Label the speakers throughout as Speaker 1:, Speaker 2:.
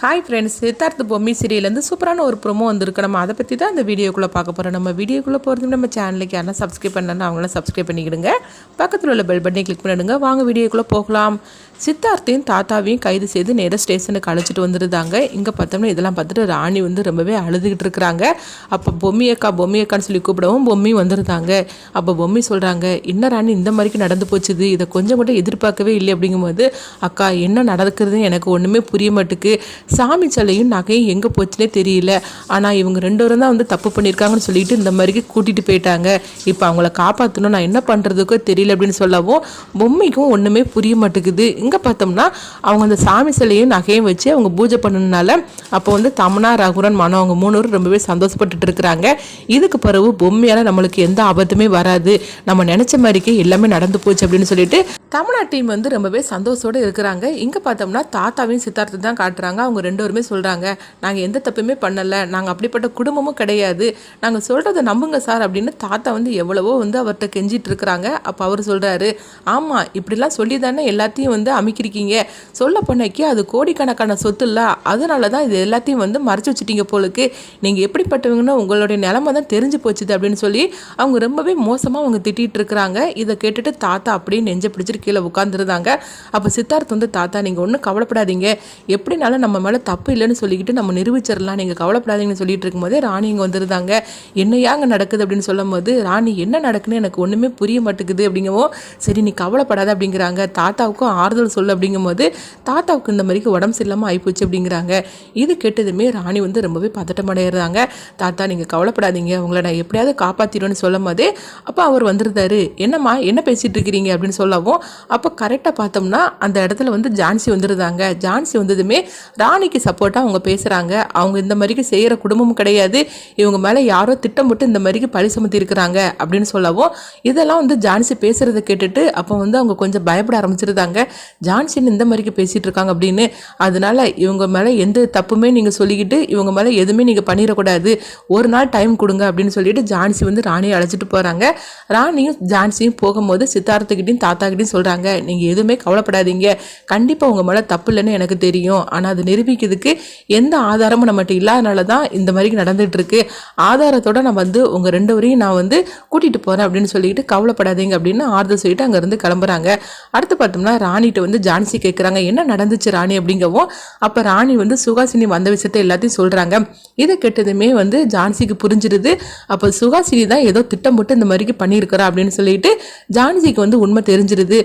Speaker 1: Hi friends Siddhartha Bommi சீரியல்லேருந்து சூப்பரான ஒரு ப்ரொமோ வந்திருக்கு. நம்ம அதை பற்றி தான் இந்த வீடியோக்குள்ளே பார்க்க போகிறோம் நம்ம வீடியோக்குள்ளே போகிறது நம்ம சேனலுக்கு யாரெல்லாம் சப்ஸ்கிரைப் பண்ணலன்னா அவங்களாம் சப்ஸ்கிரைப் பண்ணிக்கிடுங்க. பக்கத்தில் உள்ள பெல் பட்டனை கிளிக் பண்ணிடுங்க. வாங்க வீடியோக்குள்ளே போகலாம். சித்தார்த்தையும் தாத்தாவையும் கைது செய்து நேராக ஸ்டேஷனுக்கு அழைச்சிட்டு வந்துருந்தாங்க. இங்கே பார்த்தோம்னா இதெல்லாம் பார்த்துட்டு ராணி வந்து ரொம்பவே அழுதுகிட்டு இருக்கிறாங்க. அப்போ பொம்மி அக்கா பொம்மி அக்கான்னு சொல்லி கூப்பிடவும் பொம்மி வந்துருந்தாங்க. அப்போ பொம்மி சொல்கிறாங்க என்ன ராணி இந்த மாதிரிக்கு நடந்து போச்சுது? இதை கொஞ்சம் கூட எதிர்பார்க்கவே இல்லை. அப்படிங்கும்போது அக்கா என்ன நடக்குதுன்னு எனக்கு ஒன்றுமே புரிய மாட்டுக்கு. சாமி சிலையும் நகையும் எங்கே போச்சுனே தெரியல. ஆனால் இவங்க ரெண்டு பேரும் தான் வந்து தப்பு பண்ணியிருக்காங்கன்னு சொல்லிட்டு இந்த மாதிரிக்கு கூட்டிகிட்டு போயிட்டாங்க. இப்போ அவங்கள காப்பாற்றணும் நான் என்ன பண்ணுறதுக்கோ தெரியல அப்படின்னு சொல்லவும் பொம்மைக்கும் ஒன்றுமே புரிய மாட்டேங்குது. இங்கே பார்த்தோம்னா அவங்க அந்த சாமி சிலையும் நகையும் வச்சு அவங்க பூஜை பண்ணனால அப்போ வந்து தமனா ரகுரன் மனம் அவங்க மூணு பேரும் ரொம்பவே சந்தோஷப்பட்டுட்டு இருக்கிறாங்க. இதுக்கு பிறகு பொம்மையால் நம்மளுக்கு எந்த ஆபத்துமே வராது. நம்ம நினச்ச மாதிரிக்கே எல்லாமே நடந்து போச்சு அப்படின்னு சொல்லிட்டு தமிழ்நாட்டு டீம் வந்து ரொம்பவே சந்தோஷத்தோடு இருக்கிறாங்க. இங்கே பார்த்தோம்னா தாத்தாவையும் சித்தார்த்தை தான் காட்டுறாங்க. அவங்க ரெண்டு ரெண்டோருமே சொல்கிறாங்க நாங்கள் எந்த தப்புமே பண்ணலை நாங்கள் அப்படிப்பட்ட குடும்பமும் கிடையாது. நாங்கள் சொல்கிறத நம்புங்க சார் அப்படின்னு தாத்தா வந்து எவ்வளவோ வந்து அவர்கிட்ட கெஞ்சிட்டு இருக்கிறாங்க. அப்போ அவர் சொல்கிறாரு ஆமாம் இப்படிலாம் சொல்லி தானே எல்லாத்தையும் வந்து அமைக்கிருக்கீங்க. சொல்ல பண்ணக்கி அது கோடிக்கணக்கான சொத்து இல்லை அதனால தான் இது எல்லாத்தையும் வந்து மறைச்சி வச்சுட்டீங்க போலுக்கு. நீங்கள் எப்படிப்பட்டவங்கன்னு உங்களுடைய நிலமை தான் தெரிஞ்சு போச்சுது அப்படின்னு சொல்லி அவங்க ரொம்பவே மோசமாக அவங்க திட்டிகிட்டு இருக்கிறாங்க. இதை கேட்டுட்டு தாத்தா அப்படியே நெஞ்ச பிடிச்சிட்டு கீழே உட்காந்துருந்தாங்க அப்போ சித்தார்த் வந்து தாத்தா நீங்கள் ஒன்றும் கவலைப்படாதீங்க. எப்படினாலும் நம்ம மேலே தப்பு இல்லைன்னு சொல்லிக்கிட்டு நம்ம நிரூபிச்சிடலாம் நீங்கள் கவலைப்படாதீங்கன்னு சொல்லிட்டு இருக்கும்போதே ராணி இங்கே வந்திருந்தாங்க. என்னையா அங்கே நடக்குது அப்படின்னு சொல்லும் போது ராணி என்ன நடக்குன்னு எனக்கு ஒன்றுமே புரிய மாட்டேங்குது அப்படிங்கவும் சரி நீ கவலைப்படாத அப்படிங்கிறாங்க. தாத்தாவுக்கும் ஆறுதல் சொல்லு அப்படிங்கும்போது தாத்தாவுக்கு இந்த மாதிரிக்கு உடம்பு சரியில்லாமல் ஆயிப்போச்சு அப்படிங்கிறாங்க. இது கேட்டதுமே ராணி வந்து ரொம்பவே பதட்டமடைகிறாங்க தாத்தா நீங்கள் கவலைப்படாதீங்க. உங்களை நான் எப்படியாவது காப்பாற்றிடுவேன்னு சொல்லும் போது அப்போ அவர் வந்திருந்தாரு. என்னம்மா என்ன பேசிகிட்டு இருக்கிறீங்க? அப்படின்னு சொல்லவும் அப்போ கரெக்டாக பார்த்தோம்னா அந்த இடத்துல வந்து ஜான்சி வந்துருந்தாங்க. ஜான்சி வந்ததுமே ராணி ராணிக்கு சப்போர்ட்டாக அவங்க பேசுகிறாங்க அவங்க இந்த மாதிரிக்கு செய்கிற குடும்பமும் கிடையாது. இவங்க மேலே யாரோ திட்டமிட்டு இந்த மாதிரிக்கு பழி சுமத்தி இருக்கிறாங்க அப்படின்னு சொல்லவும் இதெல்லாம் வந்து ஜான்சி பேசுகிறத கேட்டுட்டு அப்போ வந்து அவங்க கொஞ்சம் பயப்பட ஆரம்பிச்சிருந்தாங்க. ஜான்சின்னு இந்த மாதிரிக்கு பேசிகிட்டு இருக்காங்க அப்படின்னு அதனால இவங்க மேலே எந்த தப்புமே நீங்கள் சொல்லிக்கிட்டு இவங்க மேலே எதுவுமே நீங்கள் பண்ணிடக்கூடாது. ஒரு நாள் டைம் கொடுங்க அப்படின்னு சொல்லிட்டு ஜான்சி வந்து ராணியை அழைச்சிட்டு போகிறாங்க ராணியும் ஜான்சியும் போகும்போது சித்தார்த்துக்கிட்டையும் தாத்தாக்கிட்டையும் சொல்கிறாங்க நீங்கள் எதுவுமே கவலைப்படாதீங்க. கண்டிப்பாக உங்கள் மேலே தப்பு இல்லைன்னு எனக்கு தெரியும். ஆனால் அது நிரூபிக்கிறதுக்கு எந்த ஆதாரமும் நம்மகிட்ட இல்லாதனால தான் இந்த மாதிரி நடந்துட்டு இருக்கு ஆதாரத்தோட நான் வந்து உங்கள் ரெண்டு வரையும் நான் வந்து கூட்டிகிட்டு போகிறேன் அப்படின்னு சொல்லிட்டு கவலைப்படாதீங்க அப்படின்னு ஆறுதல் சொல்லிட்டு அங்கேருந்து கிளம்புறாங்க. அடுத்து பார்த்தோம்னா ராணிகிட்ட வந்து ஜான்சி கேட்குறாங்க என்ன நடந்துச்சு ராணி அப்படிங்கவும் அப்போ ராணி வந்து சுகாசினி வந்த விஷயத்த எல்லாத்தையும் சொல்கிறாங்க இதை கெட்டதுமே வந்து ஜான்சிக்கு புரிஞ்சிருது. அப்போ சுகாசினி தான் ஏதோ திட்டம் போட்டு இந்த மாதிரிக்கு பண்ணியிருக்கிறா அப்படின்னு சொல்லிட்டு ஜான்சிக்கு வந்து உண்மை தெரிஞ்சிருது.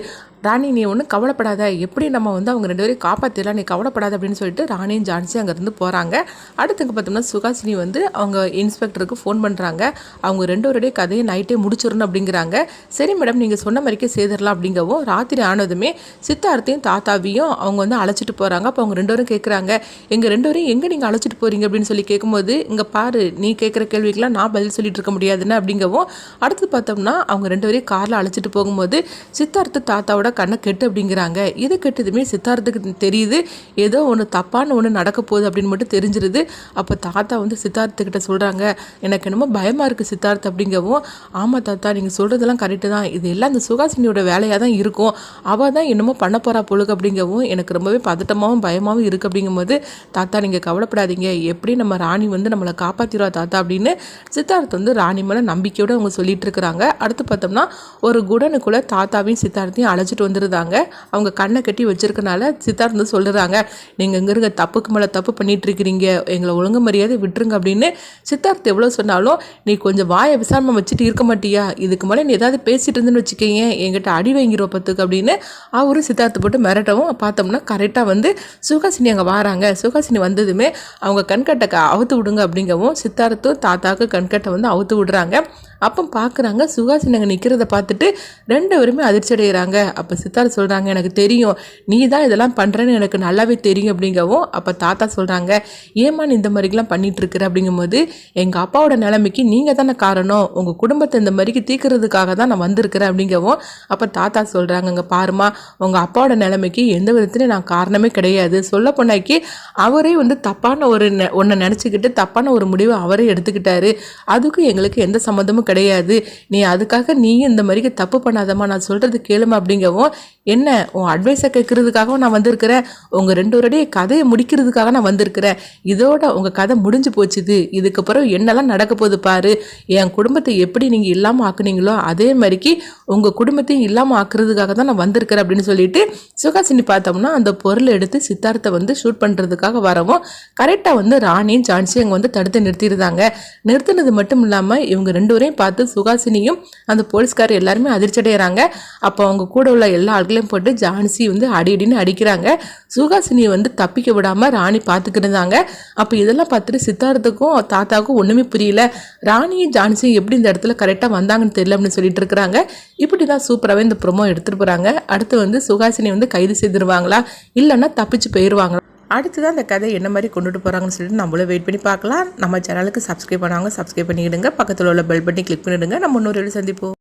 Speaker 1: ராணி நீ ஒன்றும் கவலைப்படாத. எப்படி நம்ம வந்து அவங்க ரெண்டு பேரையும் காப்பாற்றிடலாம் நீ கவலைப்படாத அப்படின்னு சொல்லிட்டு ராணியும் ஜான்சி அங்கேருந்து போகிறாங்க அடுத்துக்கு பார்த்தோம்னா சுகாசினி வந்து அவங்க இன்ஸ்பெக்டருக்கு ஃபோன் பண்ணுறாங்க அவங்க ரெண்டு பேருடைய கதையை நைட்டே முடிச்சிடணும் அப்படிங்கிறாங்க. சரி மேடம் நீங்கள் சொன்ன மாதிரிக்கே செய்திடலாம் அப்படிங்கவும் ராத்திரி ஆனதுமே சித்தார்த்தையும் தாத்தாவையும் அவங்க வந்து அழைச்சிட்டு போகிறாங்க அப்போ அவங்க ரெண்டு பேரும் கேட்குறாங்க எங்கள் ரெண்டு பேரும் எங்கே நீங்கள் அழைச்சிட்டு போகிறீங்க அப்படின்னு சொல்லி கேட்கும்போது இங்கே பாரு நீ கேட்குற கேள்விக்கெல்லாம் நான் பதில் சொல்லிட்டு இருக்க முடியாதுன்னு அப்படிங்கவும் அடுத்து பார்த்தோம்னா அவங்க ரெண்டு பேரையும் காரில் அழைச்சிட்டு போகும்போது சித்தார்த்து தாத்தாவோட கண்ணை கெட்டு அப்படிங்கிறாங்க. இது கெட்டதுமே சித்தார்த்துக்கு தெரியுது. ஏதோ ஒன்று தப்பான ஒன்று நடக்க போகுது அப்படின்னு மட்டும் தெரிஞ்சிருது. அப்போ தாத்தா வந்து சித்தார்த்துக்கிட்ட சொல்கிறாங்க எனக்கு என்னமோ பயமாக இருக்குது சித்தார்த் அப்படிங்கவும். ஆமாம் தாத்தா நீங்கள் சொல்கிறதெல்லாம் கரெக்டு தான். இது எல்லாம் அந்த சுகாசினியோட வேலையாக தான் இருக்கும். அவள் தான் என்னமோ பண்ண போகிறா பொழுது அப்படிங்கவும் எனக்கு ரொம்பவே பதட்டமாகவும் பயமாகவும் இருக்குது அப்படிங்கும்போது தாத்தா நீங்கள் கவலைப்படாதீங்க. எப்படி நம்ம ராணி வந்து நம்மளை காப்பாற்றிடுவா தாத்தா அப்படின்னு சித்தார்த் வந்து ராணி மேலே நம்பிக்கையோடு அவங்க சொல்லிட்டு இருக்கிறாங்க. அடுத்து பார்த்தோம்னா ஒரு குடனுக்குள்ளே தாத்தாவையும் சித்தார்த்தையும் அழைச்சிட்டு வந்துருந்தாங்க. அவங்க கண்ணை கட்டி வச்சிருக்கனால சித்தார்த் வந்து சொல்லுறாங்க நீங்கள் இங்கே இருக்க தப்புக்கு மேலே தப்பு பண்ணிட்டு இருக்கிறீங்க. எங்களை ஒழுங்கு மரியாதை விட்டுருங்க அப்படின்னு சித்தார்த் எவ்வளோ சொன்னாலும் நீ கொஞ்சம் வாயை விசாரணை வச்சுட்டு இருக்க மாட்டியா? இதுக்கு மேலே நீ ஏதாவது பேசிகிட்டு இருந்துன்னு வச்சுக்கோங்க என்கிட்ட அடி வாங்கிடுவ பத்துக்கு அப்படின்னு அவரும் சித்தார்த்து போட்டு மிரட்டவும் பார்த்தோம்னா கரெக்டாக வந்து சுகாசினி அங்கே வராங்க. சுகாசினி வந்ததுமே அவங்க கண்கட்டை க- அவுத்து விடுங்க அப்படிங்கவும் சித்தார்த்தும் தாத்தாக்கு கண்கட்டை வந்து அவுத்து விடுறாங்க. அப்போ பார்க்குறாங்க சுகாசினி அங்கே நிற்கிறத பார்த்துட்டு ரெண்டு பேருமே அதிர்ச்சி அடைகிறாங்க அப்போ சித்தார் சொல்கிறாங்க எனக்கு தெரியும். நீ தான் இதெல்லாம் பண்ணுறேன்னு எனக்கு நல்லாவே தெரியும் அப்படிங்கவும் அப்போ தாத்தா சொல்கிறாங்க ஏம்மா நீ இந்த மாதிரிலாம் பண்ணிகிட்ருக்குற அப்படிங்கும்போது எங்கள் அப்பாவோட நிலைமைக்கு நீங்கள் தானே காரணம். உங்கள் குடும்பத்தை இந்த மாதிரிக்கு தீர்க்கறதுக்காக தான் நான் வந்திருக்கிறேன் அப்படிங்கவும் அப்போ தாத்தா சொல்கிறாங்க இங்கே பாருமா உங்கள் அப்பாவோட நிலைமைக்கு எந்த விதத்துலையும் நான் காரணமே கிடையாது. சொல்ல போனாக்கி அவரே வந்து தப்பான ஒரு நெ- ஒன்றை நினச்சிக்கிட்டு தப்பான ஒரு முடிவை அவரே எடுத்துக்கிட்டாரு. அதுக்கும் எங்களுக்கு எந்த சம்மந்தமும் கிடையாது. நீ அதுக்காக நீயும் இந்த மாதிரிக்கு தப்பு பண்ணாதம்மா. நான் சொல்கிறது கேளுமா அப்படிங்கவும் என்ன? உன் அட்வைஸை கேட்கறதுக்காகவும் நான் வந்திருக்கிறேன். உங்கள் ரெண்டோருடைய கதையை முடிக்கிறதுக்காக நான் வந்திருக்கிறேன். இதோட உங்கள் கதை முடிஞ்சு போச்சுது. இதுக்கப்புறம் என்னெல்லாம் நடக்க போகுது பாரு. என் குடும்பத்தை எப்படி நீங்கள் இல்லாமல் ஆக்குனீங்களோ அதே மாதிரிக்கு உங்கள் குடும்பத்தையும் இல்லாமல் ஆக்குறதுக்காக தான் நான் வந்திருக்கிறேன் அப்படின்னு சொல்லிட்டு சுகாசினி பார்த்தோம்னா அந்த பொருளை எடுத்து சித்தார்த்தை வந்து ஷூட் பண்ணுறதுக்காக வரவும் கரெக்டாக வந்து ராணியும் ஜான்சியும் அங்கே வந்து தடுத்து நிறுத்தியிருந்தாங்க. நிறுத்தினது மட்டும் இல்லாமல் இவங்க ரெண்டு பேரையும் பார்த்து சுகாசினியும் அந்த போலீஸ்கார் எல்லாருமே அதிர்ச்சி அடைகிறாங்க அப்போ அவங்க கூட உள்ள எல்லா ஆட்களையும் போட்டு ஜான்சி வந்து அடி அடின்னு அடிக்கிறாங்க. சுகாசினியை வந்து தப்பிக்க விடாமல் ராணி பார்த்துக்கிட்டு இருந்தாங்க. அப்போ இதெல்லாம் பார்த்துட்டு சித்தார்த்துக்கும் தாத்தாவுக்கும் ஒன்றுமே புரியல. ராணியும் ஜான்சியும் எப்படி இந்த இடத்துல கரெக்டாக வந்தாங்கன்னு தெரியல அப்படின்னு சொல்லிட்டு இருக்கிறாங்க. இப்படி தான் சூப்பராகவே இந்த ப்ரொமோ எடுத்துகிட்டு போகிறாங்க அடுத்து வந்து சுகாசினி வந்து கைது செய்திருவாங்களா? இல்லைன்னா தப்பிச்சு போயிடுவாங்களா அடுத்து தான் அந்த கதை என்ன மாதிரி கொண்டுட்டு போகிறாங்கன்னு சொல்லிட்டு நம்மளும் வெயிட் பண்ணி பார்க்கலாம். நம்ம சேனலுக்கு சப்ஸ்கிரைப் பண்ணாங்க சப்ஸ்கிரைப் பண்ணிக்கிடுங்க. பக்கத்தில் உள்ள பெல் பட்டனை கிளிக் பண்ணிவிடுங்க நம்ம இன்னொரு சந்திப்போம்.